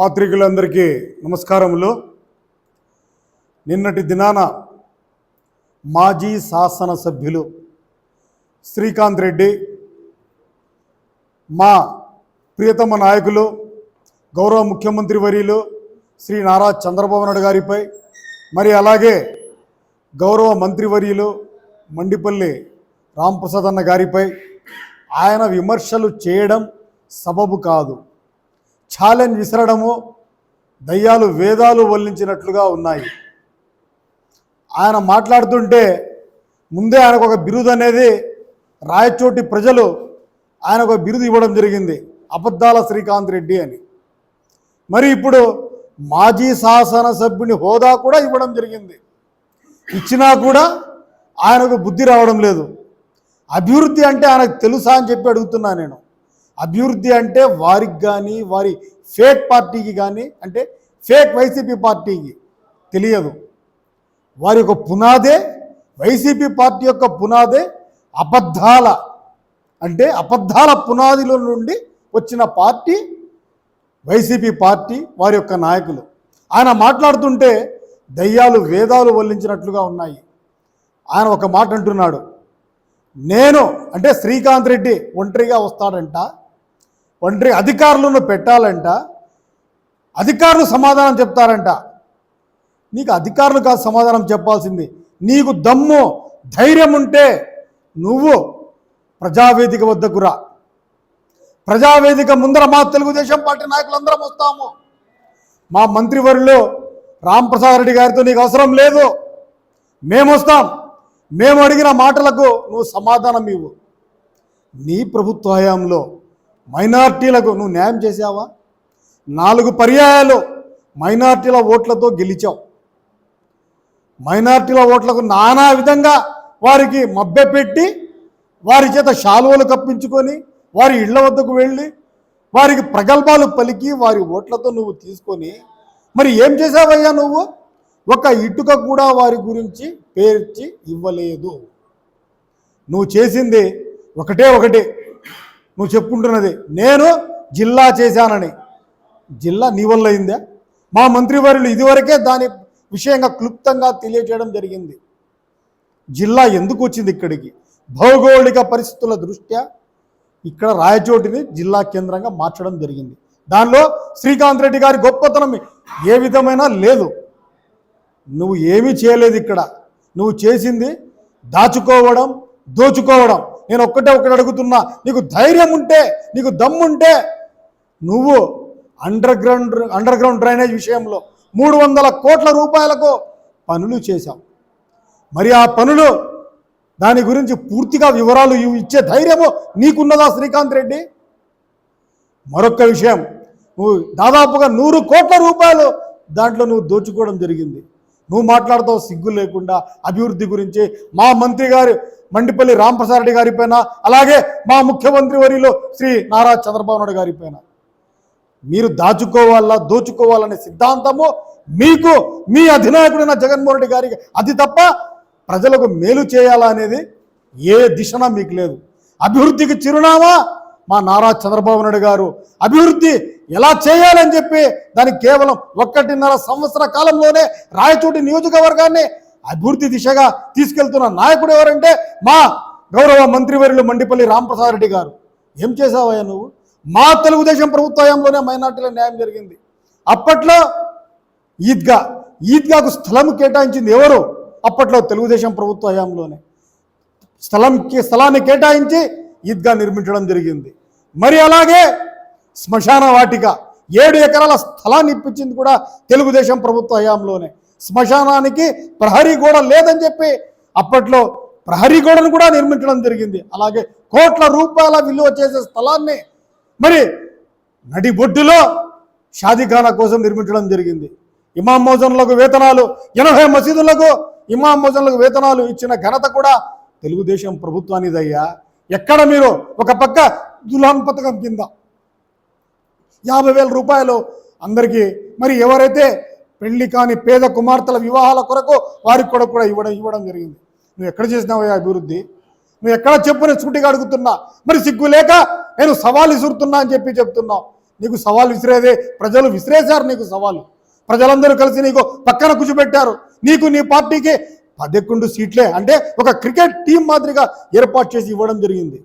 పాత్రికులందరికీ నమస్కారములు. నిన్నటి దినాన మాజీ శాసనసభ్యులు శ్రీకాంత్ రెడ్డి మా ప్రియతమ నాయకులు గౌరవ ముఖ్యమంత్రి వర్యులు శ్రీ నారా చంద్రబాబు నాయుడు గారిపై మరి అలాగే గౌరవ మంత్రివర్యులు మండిపల్లి రాంప్రసాద్ అన్న గారిపై ఆయన విమర్శలు చేయడం సబబు కాదు. ఛాలెంజ్ విసరడము దయ్యాలు వేదాలు వల్లించినట్లుగా ఉన్నాయి. ఆయన మాట్లాడుతుంటే ముందే ఆయనకు ఒక బిరుదు అనేది రాయచోటి ప్రజలు ఆయనకు ఒక బిరుదు ఇవ్వడం జరిగింది. అబద్ధాల శ్రీకాంత్ రెడ్డి అని. మరి ఇప్పుడు మాజీ శాసనసభ్యుని హోదా కూడా ఇవ్వడం జరిగింది. ఇచ్చినా కూడా ఆయనకు బుద్ధి రావడం లేదు. అభివృద్ధి అంటే ఆయనకు తెలుసా అని చెప్పి అడుగుతున్నా నేను. అభివృద్ధి అంటే వారికి కానీ వారి ఫేక్ పార్టీకి కానీ అంటే ఫేక్ వైసీపీ పార్టీకి తెలియదు. వారి యొక్క పునాదే వైసీపీ పార్టీ యొక్క పునాదే అబద్ధాల అంటే అబద్ధాల పునాదిలో నుండి వచ్చిన పార్టీ వైసీపీ పార్టీ వారి యొక్క నాయకులు. ఆయన మాట్లాడుతుంటే దయ్యాలు వేదాలు వల్లించినట్లుగా ఉన్నాయి. ఆయన ఒక మాట అంటున్నాడు. నేను అంటే శ్రీకాంత్ రెడ్డి ఒంటరిగా వస్తాడంట. ఒంటరి అధికారులను పెట్టాలంట అధికారులు సమాధానం చెప్తారంట. నీకు అధికారులు కాదు సమాధానం చెప్పాల్సింది. నీకు దమ్ము ధైర్యం ఉంటే నువ్వు ప్రజావేదిక వద్దకు రా. ప్రజావేదిక ముందర మా తెలుగుదేశం పార్టీ నాయకులందరం వస్తాము. మా మంత్రివర్యులు రాంప్రసాద్ రెడ్డి గారితో నీకు అవసరం లేదు. మేము వస్తాం. మేము అడిగిన మాటలకు నువ్వు సమాధానం ఇవ్వు. నీ ప్రభుత్వ హయాంలో మైనార్టీలకు నువ్వు న్యాయం చేసావా నాలుగు పర్యాయాలు మైనార్టీల ఓట్లతో గెలిచావు. మైనార్టీల ఓట్లకు నానా విధంగా వారికి మభ్యపెట్టి వారి చేత శాలువలు కప్పించుకొని వారి ఇళ్ళ వద్దకు వెళ్ళి వారికి ప్రగల్భాలు పలికి వారి ఓట్లతో నువ్వు తీసుకొని మరి ఏం చేసావయ్యా నువ్వు? ఒక ఇటుక కూడా వారి గురించి పేర్చి ఇవ్వలేదు. నువ్వు చేసింది ఒకటే ఒకటి. నువ్వు చెప్పుకుంటున్నది. నేను జిల్లా చేశానని. జిల్లా నీ వల్ల అయిందా? మా మంత్రివర్యులు ఇదివరకే దాని విషయంగా క్లుప్తంగా తెలియజేయడం జరిగింది. జిల్లా ఎందుకు వచ్చింది ఇక్కడికి? భౌగోళిక పరిస్థితుల దృష్ట్యా ఇక్కడ రాయచోటిని జిల్లా కేంద్రంగా మార్చడం జరిగింది. దానిలో శ్రీకాంత్ రెడ్డి గారి గొప్పతనం ఏ విధమైన లేదు. నువ్వు ఏమీ చేయలేదు ఇక్కడ. నువ్వు చేసింది దాచుకోవడం దోచుకోవడం. నేను ఒక్కటే ఒక్కటి అడుగుతున్నా నీకు ధైర్యం ఉంటే నీకు దమ్ముంటే నువ్వు underground underground drainage విషయంలో మూడు వందల కోట్ల రూపాయలకు పనులు చేశాం మరి ఆ పనులు దాని గురించి పూర్తిగా వివరాలు ఇచ్చే ధైర్యము నీకున్నదా శ్రీకాంత్ రెడ్డి? మరొక విషయం నువ్వు దాదాపుగా నూరు కోట్ల రూపాయలు దాంట్లో నువ్వు దోచుకోవడం జరిగింది. నువ్వు మాట్లాడతావు సిగ్గు లేకుండా అభివృద్ధి గురించి. మా మంత్రి గారు మండిపల్లి రాంప్రసాద్ రెడ్డి గారి పైన అలాగే మా ముఖ్యమంత్రి వరిలో శ్రీ నారా చంద్రబాబు నాయుడు గారి పైన. మీరు దాచుకోవాలా దోచుకోవాలనే సిద్ధాంతము మీకు మీ అధినాయకుడైన జగన్మోహన్ రెడ్డి గారికి అది తప్ప ప్రజలకు మేలు చేయాలా అనేది ఏ దిశన మీకు లేదు. అభివృద్ధికి చిరునామా మా నారా చంద్రబాబు నాయుడు గారు. అభివృద్ధి ఎలా చేయాలని చెప్పి దానికి కేవలం ఒక్కటిన్నర సంవత్సర కాలంలోనే రాయచోటి నియోజకవర్గాన్ని అభివృద్ధి దిశగా తీసుకెళ్తున్న నాయకుడు ఎవరంటే మా గౌరవ మంత్రివర్యులు మండిపల్లి రామప్రసాద్ రెడ్డి గారు. ఏం చేసావయ్యా నువ్వు? మా తెలుగుదేశం ప్రభుత్వంలోనే మైనార్టీల న్యాయం జరిగింది. అప్పట్లో ఈద్గా ఈద్గాకు స్థలం కేటాయించింది ఎవరు? అప్పట్లో తెలుగుదేశం ప్రభుత్వ హయాంలోనే స్థలంకి స్థలాన్ని కేటాయించి ఈద్గా నిర్మించడం జరిగింది. మరి అలాగే శ్మశాన వాటిక. ఏడు ఎకరాల స్థలాన్ని ఇప్పించింది కూడా తెలుగుదేశం ప్రభుత్వ హయాంలోనే. శ్మశానానికి ప్రహరీ గోడ లేదని చెప్పి అప్పట్లో ప్రహరీ గోడను కూడా నిర్మించడం జరిగింది. అలాగే కోట్ల రూపాయల విలువ చేసే స్థలాన్ని మరి నడి బొడ్డులో షాదీఖానా కోసం నిర్మించడం జరిగింది. ఇమాం మోజన్లకు వేతనాలు ఎనభై మసీదులకు ఇమాం మోజన్లకు వేతనాలు ఇచ్చిన ఘనత కూడా తెలుగుదేశం ప్రభుత్వానిదయ్యా. ఎక్కడ మీరు ఒక పక్క దులాన్ పథకం కింద యాభై వేల రూపాయలు అందరికీ. మరి ఎవరైతే పెళ్ళి కాని పేద కుమార్తెల వివాహాల కొరకు వారికి కూడా కూడా ఇవ్వడం ఇవ్వడం జరిగింది. నువ్వు ఎక్కడ చేసినావయ్యా అభివృద్ధి? నువ్వు ఎక్కడ చెప్పుని సూటిగా అడుగుతున్నా? మరి సిగ్గు లేక నేను సవాలు విసురుతున్నా అని చెప్పి చెప్తున్నావు. నీకు సవాలు విసిరేదే ప్రజలు విసిరేశారు నీకు సవాలు. ప్రజలందరూ కలిసి నీకు పక్కన కూర్చోబెట్టారు. నీకు నీ పార్టీకి పదకొండు సీట్లే అంటే ఒక క్రికెట్ టీం మాదిరిగా ఏర్పాటు చేసి ఇవ్వడం జరిగింది.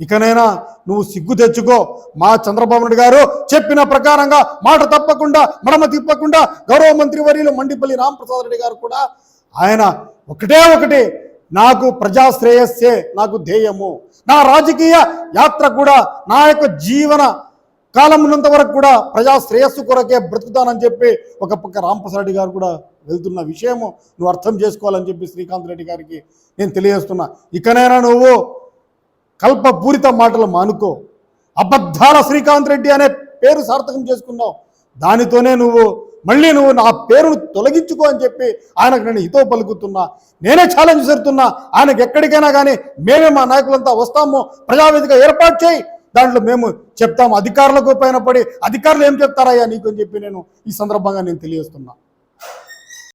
ఇకనైనా నువ్వు సిగ్గు తెచ్చుకో. మా చంద్రబాబు నాయుడు గారు చెప్పిన ప్రకారంగా మాట తప్పకుండా మడమ తిప్పకుండా గౌరవ మంత్రి వర్యులు మండిపల్లి రామప్రసాద్ రెడ్డి గారు కూడా ఆయన ఒకటే ఒకటి నాకు ప్రజా శ్రేయస్సే నాకు ధ్యేయము. నా రాజకీయ యాత్ర కూడా నా యొక్క జీవన కాలం ఉన్నంత వరకు కూడా ప్రజా శ్రేయస్సు కొరకే బ్రతుకుతానని చెప్పి ఒక పక్క రామప్రసాద్ రెడ్డి గారు కూడా వెళ్తున్న విషయము నువ్వు అర్థం చేసుకోవాలని చెప్పి శ్రీకాంత్ రెడ్డి గారికి నేను తెలియజేస్తున్నా. ఇకనైనా నువ్వు కల్పపూరిత మాటలు మానుకో. అబద్ధాల శ్రీకాంత్ రెడ్డి అనే పేరు సార్థకం చేసుకున్నావు. దానితోనే నువ్వు మళ్ళీ నువ్వు నా పేరును తొలగించుకో అని చెప్పి ఆయనకు నేను హితో పలుకుతున్నా. నేనే ఛాలెంజ్ చేస్తున్నా. ఆయనకు ఎక్కడికైనా కానీ మేమే మా నాయకులంతా వస్తాము. ప్రజావేదిక ఏర్పాటు చేయి. దాంట్లో మేము చెప్తాము. అధికారులకు పైన పడి అధికారులు ఏం చెప్తారయ్యా నీకు అని చెప్పి నేను ఈ సందర్భంగా నేను తెలియజేస్తున్నా.